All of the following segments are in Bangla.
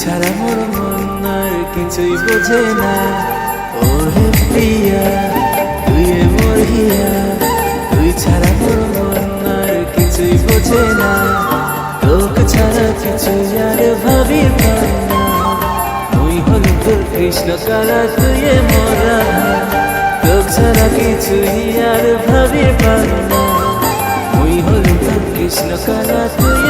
ছাড়া মোর মন আর কিছুই বোঝে না। ও হে প্রিয়া, তুই মোর হিয়া। তুই ছাড়া মোর মন আর কিছুই বোঝে না। তোক ছাড়া কিছু আর ভাবি মুই হল তোর কৃষ্ণ কারা তুই মোর তোক ছাড়া কিছুই আর ভাবি পাই না। মুই হল তোর কৃষ্ণ কারা তুই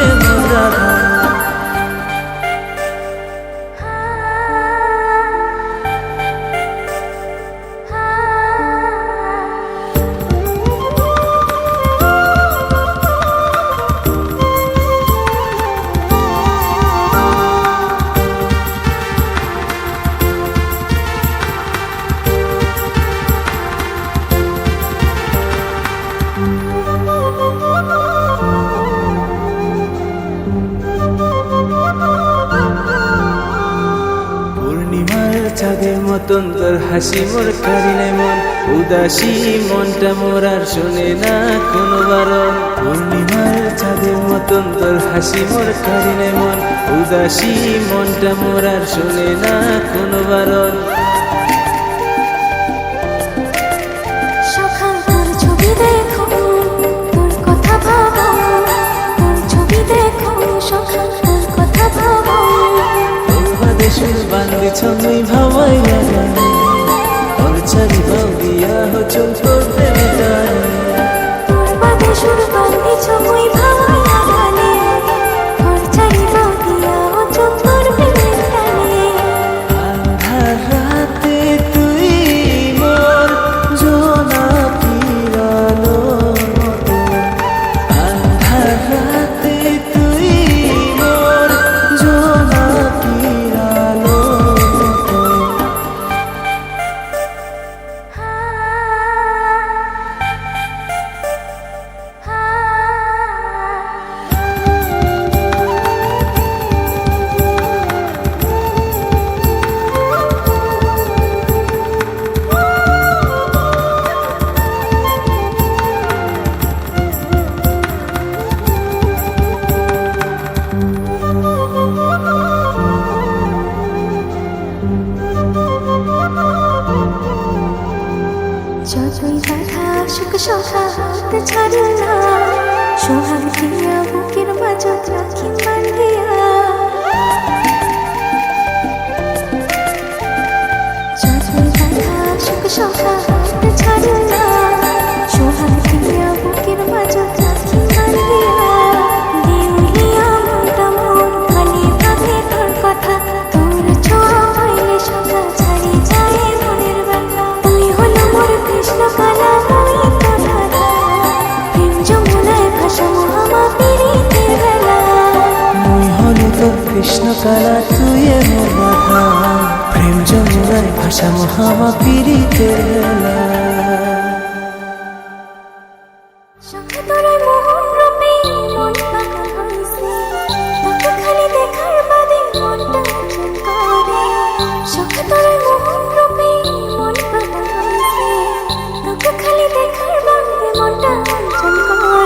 চাঁদের মতন তোর হাসি, মোর কারিলে মন। উদাসী মনটা মোর আর শোনে না কোনো বারণ পূর্ণিমার চাঁদের মতন তোর হাসি, মোর কারিলে মন। উদাসী মনটা মোর আর শোনে না কোনো বারণ বান্দিছ মুই ভাবাইয়া যতই বাধা সুখ সহাত ছাড়ো না সোহাগ দিয়া বুকের কালা তুইয়ে মোর মাথা। প্রেম যমুনায় ভাষা মহামা পিড়িতে খালি দেখার বাংলা মনটা অঞ্চল করে।